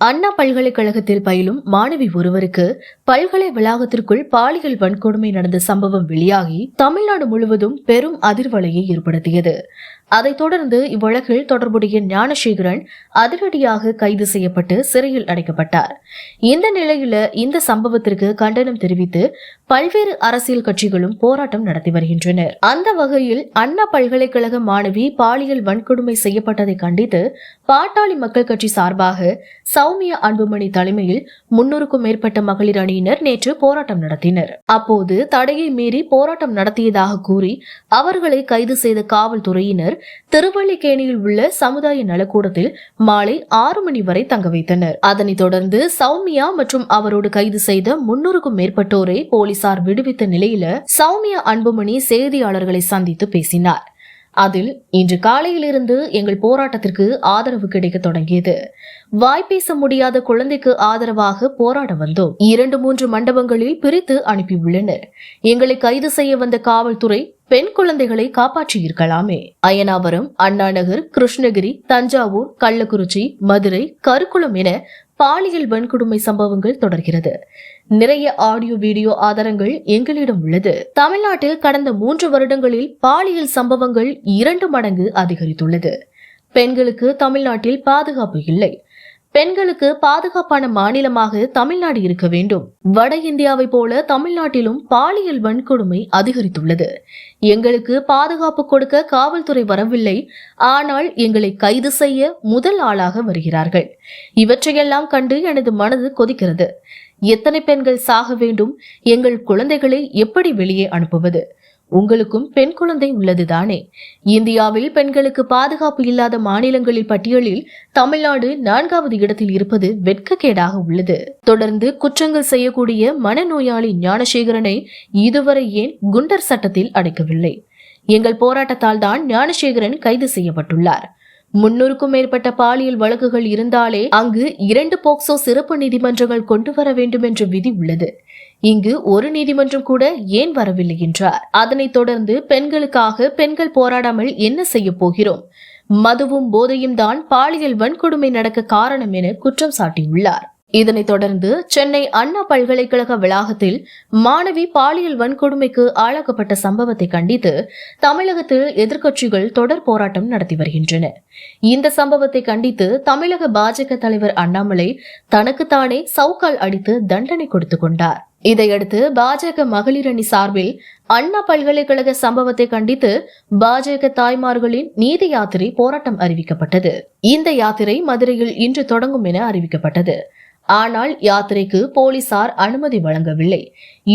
அண்ணா பல்கலைக்கழகத்தில் பயிலும் மாணவி ஒருவருக்கு பல்கலை வளாகத்திற்குள் பாலியல் வன்கொடுமை நடந்த சம்பவம் வெளியாகி தமிழ்நாடு முழுவதும் பெரும் அதிர்வலையை ஏற்படுத்தியது. அதைத் தொடர்ந்து இவ்வழக்கில் தொடர்புடைய ஞானசேகரன் அதிரடியாக கைது செய்யப்பட்டு சிறையில் அடைக்கப்பட்டார். இந்த நிலையில இந்த சம்பவத்திற்கு கண்டனம் தெரிவித்து பல்வேறு அரசியல் கட்சிகளும் போராட்டம் நடத்தி வருகின்றனர். அந்த வகையில் அண்ணா பல்கலைக்கழக மாணவி பாலியல் வன்கொடுமை செய்யப்பட்டதை கண்டித்து பாட்டாளி மக்கள் கட்சி சார்பாக சௌமியா அன்புமணி தலைமையில் முன்னூறுக்கும் மேற்பட்ட மகளிர் அணியினர் நேற்று போராட்டம் நடத்தினர். அப்போது தடையை மீறி போராட்டம் நடத்தியதாக கூறி அவர்களை கைது செய்த காவல்துறையினர் திருவள்ளிக்கேணியில் உள்ள சமுதாய நலக்கூடத்தில் மாலை ஆறு மணி வரை தங்க வைத்தனர். அதனைத் தொடர்ந்து சௌமியா மற்றும் அவரோடு கைது செய்த முன்னூறுக்கும் மேற்பட்டோரை போலீசார் விடுவித்த நிலையில சௌமியா அன்புமணி செய்தியாளர்களை சந்தித்து பேசினார். அதில் இன்று காலையிலிருந்து எங்கள் போராட்டத்திற்கு ஆதரவு கிடைக்க தொடங்கியது. வாய்ப்பேச முடியாத குழந்தைக்கு ஆதரவாக போராட வந்தோம். இரண்டு மூன்று மண்டபங்களில் பிரித்து அனுப்பியுள்ளனர். எங்களை கைது செய்ய வந்த காவல்துறை பெண் குழந்தைகளை காப்பாற்றியிருக்கலாமே. அயனாவரம் அண்ணாநகர் கிருஷ்ணகிரி தஞ்சாவூர் கள்ளக்குறிச்சி மதுரை கருக்குளம் என பாலியல் வன்கொடுமை சம்பவங்கள் தொடர்கிறது. நிறைய ஆடியோ வீடியோ ஆதாரங்கள் எங்களிடம் உள்ளது. தமிழ்நாட்டில் கடந்த மூன்று வருடங்களில் பாலியல் சம்பவங்கள் இரண்டு மடங்கு அதிகரித்துள்ளது. பெண்களுக்கு தமிழ்நாட்டில் பாதுகாப்பு இல்லை. பெண்களுக்கு பாதுகாப்பான மாநிலமாக தமிழ்நாடு இருக்க வேண்டும். வட இந்தியாவை போல தமிழ்நாட்டிலும் பாலியல் வன்கொடுமை அதிகரித்துள்ளது. எங்களுக்கு பாதுகாப்பு கொடுக்க காவல்துறை வரவில்லை. ஆனால் எங்களை கைது செய்ய முதல் ஆளாக வருகிறார்கள். இவற்றையெல்லாம் கண்டு எனது மனது கொதிக்கிறது. எத்தனை பெண்கள் சாக வேண்டும்? எங்கள் குழந்தைகளை எப்படி வெளியே அனுப்புவது? உங்களுக்கும் பெண் குழந்தை உள்ளதுதானே? இந்தியாவில் பெண்களுக்கு பாதுகாப்பு இல்லாத மாநிலங்களில் பட்டியலில் தமிழ்நாடு நான்காவது இடத்தில் இருப்பது வெட்கக்கேடாக உள்ளது. தொடர்ந்து குற்றங்கள் செய்யக்கூடிய மனநோயாளி ஞானசேகரனை இதுவரை ஏன் குண்டர் சட்டத்தில் அடைக்கவில்லை? எங்கள் போராட்டத்தால் தான் ஞானசேகரன் கைது செய்யப்பட்டுள்ளார். முன்னூறுக்கும் மேற்பட்ட பாலியல் வழக்குகள் இருந்தாலே அங்கு இரண்டு போக்சோ சிறப்பு நீதிமன்றங்கள் கொண்டு வர வேண்டும் என்ற விதி உள்ளது. இங்கு ஒரு நீதிமன்றம் கூட ஏன் வரவில்லை என்றார். அதனைத் தொடர்ந்து பெண்களுக்காக பெண்கள் போராடாமல் என்ன செய்ய போகிறோம்? மதுவும் போதையும் தான் பாலியல் வன்கொடுமை நடக்க காரணம் என குற்றம் சாட்டியுள்ளார். இதனைத் தொடர்ந்து சென்னை அண்ணா பல்கலைக்கழக வளாகத்தில் மாணவி பாலியல் வன்கொடுமைக்கு ஆளாக்கப்பட்ட சம்பவத்தை கண்டித்து தமிழகத்தில் எதிர்க்கட்சிகள் தொடர் போராட்டம் நடத்தி வருகின்றன. இந்த சம்பவத்தை கண்டித்து தமிழக பாஜக தலைவர் அண்ணாமலை தனக்குத்தானே சவுக்கால் அடித்து தண்டனை கொடுத்து கொண்டார். இதையடுத்து பாஜக மகளிர் அணி சார்பில் அண்ணா பல்கலைக்கழக சம்பவத்தை கண்டித்து பாஜக தாய்மார்களின் நீதி யாத்திரை போராட்டம் அறிவிக்கப்பட்டது. இந்த யாத்திரை மதுரையில் இன்று தொடங்கும் என அறிவிக்கப்பட்டது. ஆனால் யாத்திரைக்கு போலீசார் அனுமதி வழங்கவில்லை.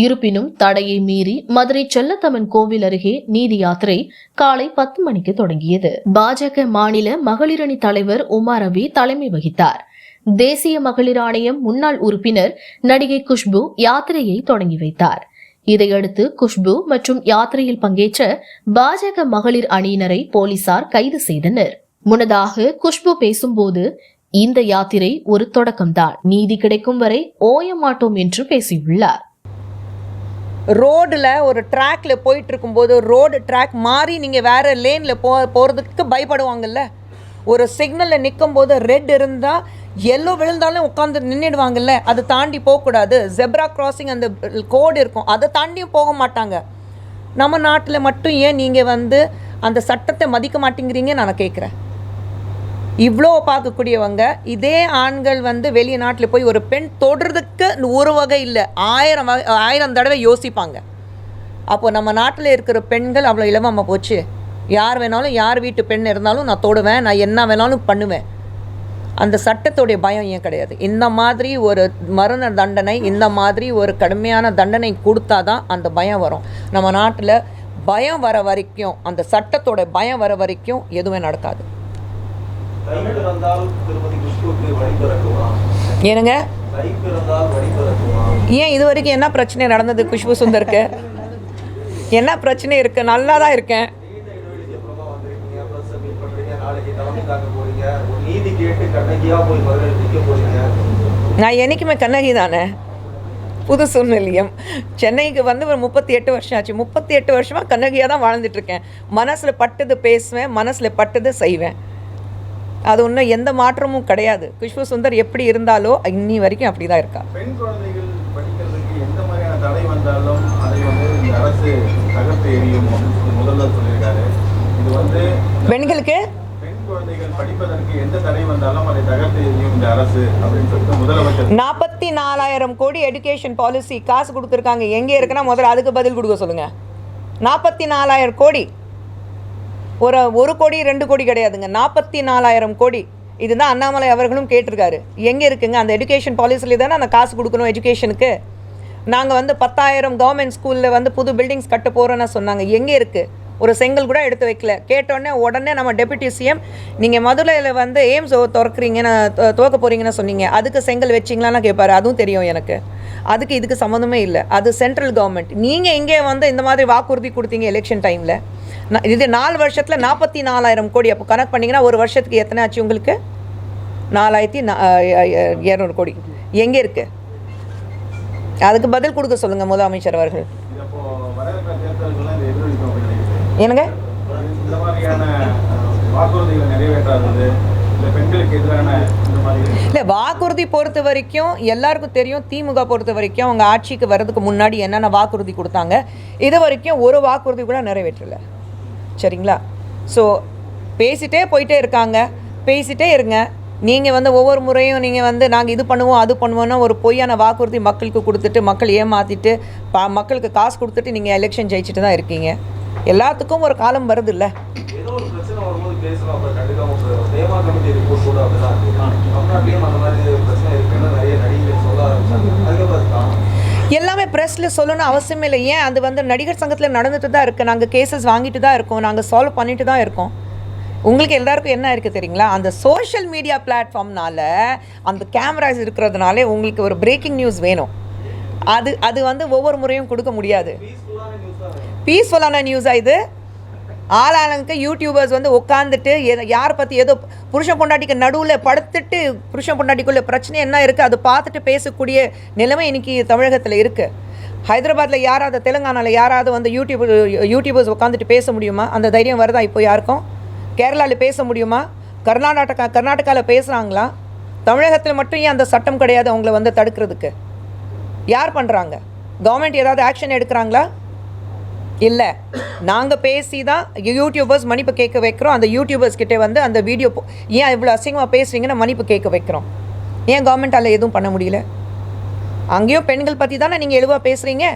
இருப்பினும் தடையை மீறி மதுரை செல்லத்தம்மன் கோவில் அருகே நீதி யாத்திரை காலை பத்து மணிக்கு தொடங்கியது. பாஜக மாநில மகளிரணி தலைவர் உமா ரவி தலைமை வகித்தார். தேசிய மகளிர் ஆணையம் முன்னாள் உறுப்பினர் நடிகை குஷ்பு யாத்திரையை தொடங்கி வைத்தார். இதையடுத்து குஷ்பு மற்றும் யாத்திரையில் பங்கேற்ற பாஜக மகளிர் அணியினரை போலீசார் கைது செய்தனர். முன்னதாக குஷ்பு பேசும்போது இந்த யாத்திரை ஒரு தொடக்கம்தான். நீதி கிடைக்கும் வரை ஓய மாட்டோம் என்று பேசியுள்ளார். ரோடில் ஒரு ட்ராக்ல போயிட்டு இருக்கும்போது ரோடு ட்ராக் மாறி நீங்கள் வேறு லேனில் போ போகிறதுக்கு பயப்படுவாங்கல்ல? ஒரு சிக்னலில் நிற்கும்போது ரெட் இருந்தால் எல்லோ விழுந்தாலும் உட்காந்து நின்றுடுவாங்கல்ல அதை தாண்டி போகக்கூடாது. ஜெப்ரா கிராசிங் அந்த கோடு இருக்கும். அதை தாண்டியும் போக மாட்டாங்க. நம்ம நாட்டில் மட்டும் ஏன் நீங்கள் வந்து அந்த சட்டத்தை மதிக்க மாட்டேங்கிறீங்க நான் கேட்குறேன் இவ்வளோ பார்க்கக்கூடியவங்க இதே ஆண்கள் வந்து வெளிய நாட்டில் போய் ஒரு பெண் தொடுறதுக்கு ஒரு வகை இல்லை ஆயிரம் வகை ஆயிரம் தடவை யோசிப்பாங்க. அப்போது நம்ம நாட்டில் இருக்கிற பெண்கள் அவ்வளோ இளமமாக போச்சு. யார் வேணாலும் யார் வீட்டு பெண் இருந்தாலும் நான் தொடுவேன் நான் என்ன வேணாலும் பண்ணுவேன். அந்த சட்டத்துடைய பயம் ஏன் கிடையாது? இந்த மாதிரி ஒரு மரண தண்டனை இந்த மாதிரி ஒரு கடுமையான தண்டனை கொடுத்தா தான் அந்த பயம் வரும். நம்ம நாட்டில் பயம் வர வரைக்கும் அந்த சட்டத்தோட பயம் வர வரைக்கும் எதுவுமே நடக்காது. ஏனுங்க ஏன் இது வரைக்கும் என்ன பிரச்சனை நடந்தது குஷ்பு சுந்தருக்கு? என்ன பிரச்சனை இருக்குது நல்லா தான் இருக்கேன் நான் என்றைக்குமே கண்ணகி தானே? புது சூழ்நிலையம். சென்னைக்கு வந்து ஒரு முப்பத்தி எட்டு வருஷம் ஆச்சு. முப்பத்தி எட்டு வருஷமாக கண்ணகியாக தான் வாழ்ந்துட்டுருக்கேன். மனசில் பட்டது பேசுவேன் மனசில் பட்டது செய்வேன். அது ஒன்றும் எந்த மாற்றமும் கிடையாது. குஷ்பு சுந்தர் எப்படி இருந்தாலோ இன்னி வரைக்கும் அப்படி தான் இருக்கா பெண்களுக்கு நாற்பத்தி நாலாயிரம் கோடி எஜுகேஷன் பாலிசி காசு கொடுத்துருக்காங்க. எங்கே இருக்குன்னா முதல்ல அதுக்கு பதில் கொடுக்க சொல்லுங்கள் நாற்பத்தி நாலாயிரம் கோடி. ஒரு ஒரு கோடி ரெண்டு கோடி கிடையாதுங்க. நாற்பத்தி நாலாயிரம் கோடி. இதுதான் அண்ணாமலை அவர்களும் கேட்டிருக்காரு. எங்கே இருக்குங்க? அந்த எஜுகேஷன் பாலிசியில் தானே அந்த காசு கொடுக்கணும் எஜுகேஷனுக்கு நாங்கள் வந்து பத்தாயிரம் கவர்மெண்ட் ஸ்கூலில் வந்து புது பில்டிங்ஸ் கட்ட போகிறோன்னு சொன்னாங்க. எங்கே இருக்குது ஒரு செங்கல் கூட எடுத்து வைக்கல. கேட்டோடனே உடனே நம்ம டெபுட்டி சிஎம் நீங்கள் மதுரையில் வந்து எய்ம்ஸ் திறக்கிறீங்கன்னு துவக்க போகிறீங்கன்னு சொன்னீங்க. அதுக்கு செங்கல் வச்சிங்களான்னு கேட்பாரு அதுவும் தெரியும் எனக்கு. அதுக்கு இதுக்கு சம்மந்தமே இல்லை. அது சென்ட்ரல் கவர்மெண்ட் நீங்கள் இங்கே வந்து இந்த மாதிரி வாக்குறுதி கொடுத்தீங்க எலெக்ஷன் டைமில் இது நாலு வருஷத்தில் நாற்பத்தி நாலாயிரம் கோடி. அப்போ கணக்கு பண்ணிங்கன்னா ஒரு வருஷத்துக்கு எத்தனை ஆச்சு உங்களுக்கு? நாலாயிரத்தி இரநூறு கோடி. எங்கே இருக்குது அதுக்கு பதில் கொடுக்க சொல்லுங்கள் முதலமைச்சர் அவர்கள் இது அப்போ வர இருக்கிற தேர்தல்கள்லாம் இதை எதிரொலிக்கும் அப்படின்னு நினைக்கிறேன் என்னங்க? இல்லை வாக்குறுதி பொறுத்த வரைக்கும் எல்லாருக்கும் தெரியும் திமுக பொறுத்த வரைக்கும் அவங்க ஆட்சிக்கு வர்றதுக்கு முன்னாடி என்னென்ன வாக்குறுதி கொடுத்தாங்க. இது வரைக்கும் ஒரு வாக்குறுதி கூட நிறைவேற்றல. சரிங்களா? ஸோ பேசிட்டே போயிட்டே இருக்காங்க. பேசிட்டே இருங்க. நீங்கள் வந்து ஒவ்வொரு முறையும் நீங்கள் வந்து நாங்கள் இது பண்ணுவோம் அது பண்ணுவோம்னா ஒரு பொய்யான வாக்குறுதி மக்களுக்கு கொடுத்துட்டு மக்கள் ஏமாற்றிட்டு பா மக்களுக்கு காசு கொடுத்துட்டு நீங்கள் எலெக்ஷன் ஜெயிச்சுட்டு தான் இருக்கீங்க. எல்லாத்துக்கும் ஒரு காலம் வருது இல்லை எல்லாமே ப்ரெஸ்ஸில் சொல்லணும் அவசியமே இல்லை. ஏன்? அது வந்து நடிகர் சங்கத்தில் நடந்துட்டு தான் இருக்குது நாங்கள் கேசஸ் வாங்கிட்டு தான் இருக்கோம். நாங்கள் சால்வ் பண்ணிட்டு தான் இருக்கோம். உங்களுக்கு எல்லாருக்கும் என்ன இருக்குது தெரியுங்களா? அந்த சோஷியல் மீடியா பிளாட்ஃபார்ம்னால அந்த கேமராஸ் இருக்கிறதுனால உங்களுக்கு ஒரு பிரேக்கிங் நியூஸ் வேணும். அது அது வந்து ஒவ்வொரு முறையும் கொடுக்க முடியாது. பீஸ்ஃபுல்லான நியூஸாக இது. ஆளாளுக்கு யூடியூபர்ஸ் வந்து உட்காந்துட்டு யாரை பற்றி ஏதோ புருஷன் பொண்டாட்டிக்கு நடுவில் படுத்துட்டு புருஷன் பொண்டாட்டிக்குள்ளே பிரச்சனை என்ன இருக்குது அது பார்த்துட்டு பேசக்கூடிய நிலைமை இன்னைக்கு தமிழகத்தில் இருக்குது ஹைதராபாத்தில் யாராவது தெலுங்கானாவில் யாராவது வந்து யூடியூப் யூடியூபர்ஸ் உட்காந்துட்டு பேச முடியுமா? அந்த தைரியம் வருதா இப்போ யாருக்கும்? கேரளாவில் பேச முடியுமா? கர்நாடகா கர்நாடகாவில் பேசுகிறாங்களா தமிழகத்தில் மட்டும் ஏன் அந்த சட்டம் கிடையாது அவங்கள வந்து தடுக்கிறதுக்கு? யார் பண்ணுறாங்க கவர்மெண்ட் ஏதாவது ஆக்ஷன் எடுக்கிறாங்களா? இல்லை. நாங்கள் பேசி தான் யூடியூபர்ஸ் மன்னிப்பு கேட்க வைக்கிறோம். அந்த யூடியூபர்ஸ் கிட்டே வந்து அந்த வீடியோ ஏன் இவ்வளோ அசிங்கமாக பேசுறீங்கன்னு மன்னிப்பு கேட்க வைக்கிறோம். ஏன் கவர்மெண்ட்டால் எதுவும் பண்ண முடியல? அங்கேயும் பெண்கள் பற்றி தானே நீங்கள் எழுவாக பேசுகிறீங்க